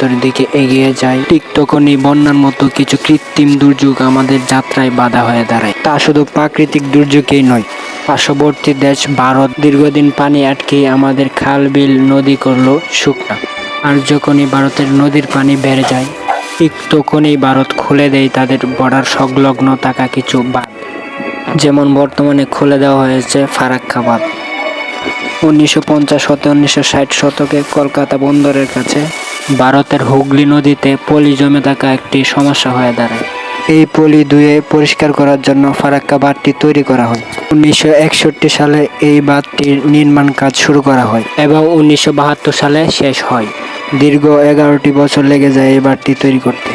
ভেতরের দিকে এগিয়ে যায়। ঠিক তখনই বন্যার মতো কিছু কৃত্রিম দুর্যোগ আমাদের যাত্রায় বাধা হয়ে দাঁড়ায়। তা শুধু প্রাকৃতিক দুর্যোগেই নয়, পার্শ্ববর্তী দেশ ভারত দীর্ঘদিন পানি আটকে আমাদের খাল, বিল, নদী করল শুকনা। আর যখনই ভারতের নদীর পানি বেড়ে যায়, ঠিক তখনই ভারত খুলে দেয় তাদের বর্ডার সংলগ্ন থাকা কিছু বাঁধ। যেমন বর্তমানে খুলে দেওয়া হয়েছে ফারাক্কা বাঁধ উনিশশো পঞ্চাশ হতে উনিশশো ষাট শতকে কলকাতা বন্দরের কাছে ভারতের হুগলি নদীতে পলি জমে থাকা একটি সমস্যা হয়ে দাঁড়ায়। এই পলি ধুয়ে পরিষ্কার করার জন্য ফারাক্কা বাঁধটি তৈরি করা হয়। উনিশশো একষট্টি সালে এই বাঁধটির নির্মাণ কাজ শুরু করা হয় এবং উনিশশো বাহাত্তর সালে শেষ হয়। দীর্ঘ এগারোটি বছর লেগে যায় এই বাঁধটি তৈরি করতে।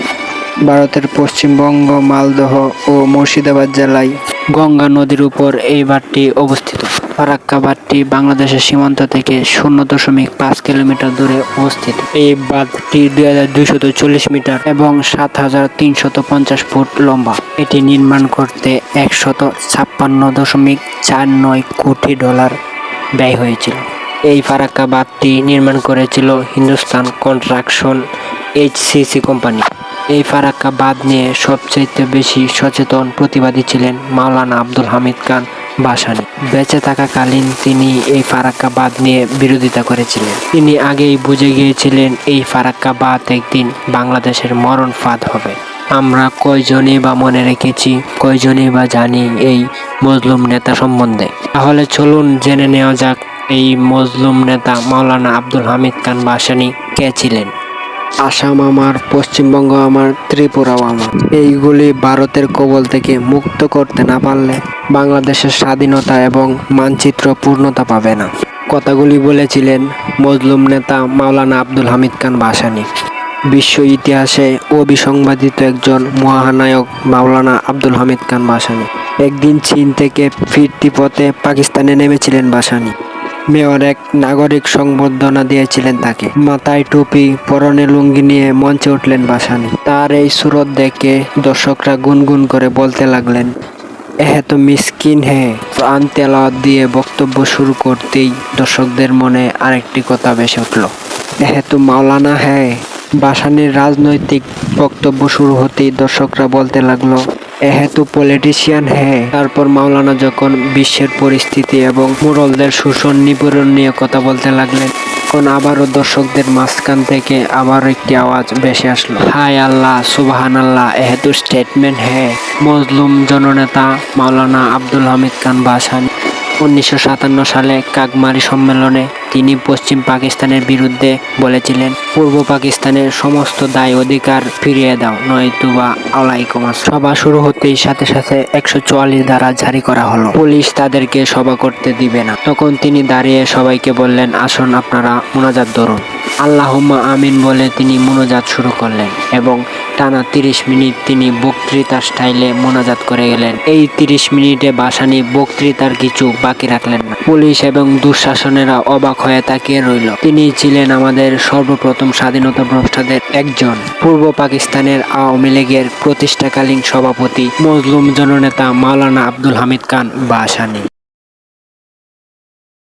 ভারতের পশ্চিমবঙ্গ, মালদহ ও মুর্শিদাবাদ জেলায় গঙ্গা নদীর উপর এই বাঁধটি অবস্থিত। ফারাক্কা বাঁধটি বাংলাদেশের সীমান্ত থেকে শূন্য দশমিক পাঁচ কিলোমিটার দূরে অবস্থিত। এই বাঁধটি দুই হাজার দুইশত চল্লিশ মিটার এবং সাত হাজার তিনশত পঞ্চাশ ফুট লম্বা। এটি নির্মাণ করতে একশত ছাপ্পান্ন দশমিক চার নয় কোটি ডলার ব্যয় হয়েছিল। এই ফারাক্কা বাঁধটি নির্মাণ করেছিল হিন্দুস্তান কনস্ট্রাকশন এইচসিসি কোম্পানি। এই ফারাক্কা বাঁধ নিয়ে সবচাইতে বেশি সচেতন প্রতিবাদী ছিলেন মাওলানা আব্দুল হামিদ খান ভাসানী বেঁচে থাকাকালীন তিনি এই ফারাক্কাবাদ নিয়ে বিরোধিতা করেছিলেন। তিনি আগেই বুঝে গিয়েছিলেন এই ফারাক্কাবাদ একদিন বাংলাদেশের মরণ ফাঁদ হবে। আমরা কয়জনই বা মনে রেখেছি, কয়জনই বা জানি এই মজলুম নেতা সম্বন্ধে। তাহলে চলুন জেনে নেওয়া যাক, এই মজলুম নেতা মাওলানা আব্দুল হামিদ খান ভাসানী কে ছিলেন? আসাম আমার, পশ্চিমবঙ্গ আমার, ত্রিপুরাও আমার। এইগুলি ভারতের কবল থেকে মুক্ত করতে না পারলে বাংলাদেশের স্বাধীনতা এবং মানচিত্র পূর্ণতা পাবে না। কথাগুলি বলেছিলেন মজলুম নেতা মাওলানা আব্দুল হামিদ খান ভাসানী বিশ্ব ইতিহাসে অবিসংবাদিত একজন মহানায়ক মাওলানা আব্দুল হামিদ খান ভাসানী একদিন চীন থেকে ফিরতি পথে পাকিস্তানে নেমেছিলেন ভাসানী মেয়র এক নাগরিক সংবর্ধনা দিয়েছিলেন তাকে। মাথায় টুপি, পরনে লুঙ্গি নিয়ে মঞ্চে উঠলেন বাসানি। তার এই সুরত দেখে দর্শকরা গুনগুন করে বলতে লাগলেন এহে তো মিসকিন হে। প্রাণ তেলাওয়াত দিয়ে বক্তব্য শুরু করতেই দর্শকদের মনে আরেকটি কথা ভেসে উঠল এহে তো মাওলানা হ্যাঁ বাসানির রাজনৈতিক বক্তব্য শুরু হতেই দর্শকরা বলতে লাগল এহেতু পলিটিশিয়ান হ্যাঁ। তারপর মাওলানা যখন বিশ্বের পরিস্থিতি এবং মুরলদের শোষণ, নিপীড়ন নিয়ে কথা বলতে লাগলেন, তখন আবারও দর্শকদের মাঝখান থেকে আবার একটি আওয়াজ ভেসে আসলো। হায় আল্লাহ সুবাহান আল্লাহ এহেতু স্টেটমেন্ট হ্যাঁ। মজলুম জননেতা মাওলানা আব্দুল হামিদ খান বাসানি। উনিশশো সাতান্ন সালে কাকমারি সম্মেলনে তিনি পশ্চিম পাকিস্তানের বিরুদ্ধে বলেছিলেন, পূর্ব পাকিস্তানের সমস্ত দায় অধিকার ফিরিয়ে দাও নয়তুবা আলাইকুম আসসালাম। সভা শুরু হতেই সাথে সাথে একশো চুয়াল্লিশ ধারা জারি করা হলো। পুলিশ তাদেরকে সভা করতে দিবে না। তখন তিনি দাঁড়িয়ে সবাইকে বললেন, আসুন আপনারা মোনাজাত ধরুন। আল্লাহুম্মা আমিন বলে তিনি মোনাজাত শুরু করলেন এবং টানা তিরিশ মিনিট তিনি বক্তৃতা স্টাইলে মোনাজাত করে গেলেন। এই তিরিশ মিনিটে বাসানি বক্তৃতার কিছু বাকি রাখলেন না। পুলিশ এবং দুঃশাসনেরা অবাক হয়ে তাকিয়ে রইল। তিনি ছিলেন আমাদের সর্বপ্রথম স্বাধীনতা ভ্রষ্টাদের একজন। পূর্ব পাকিস্তানের আওয়ামী লীগের প্রতিষ্ঠাকালীন সভাপতি, মজলুম জননেতা মাওলানা আব্দুল হামিদ খান বাসানি।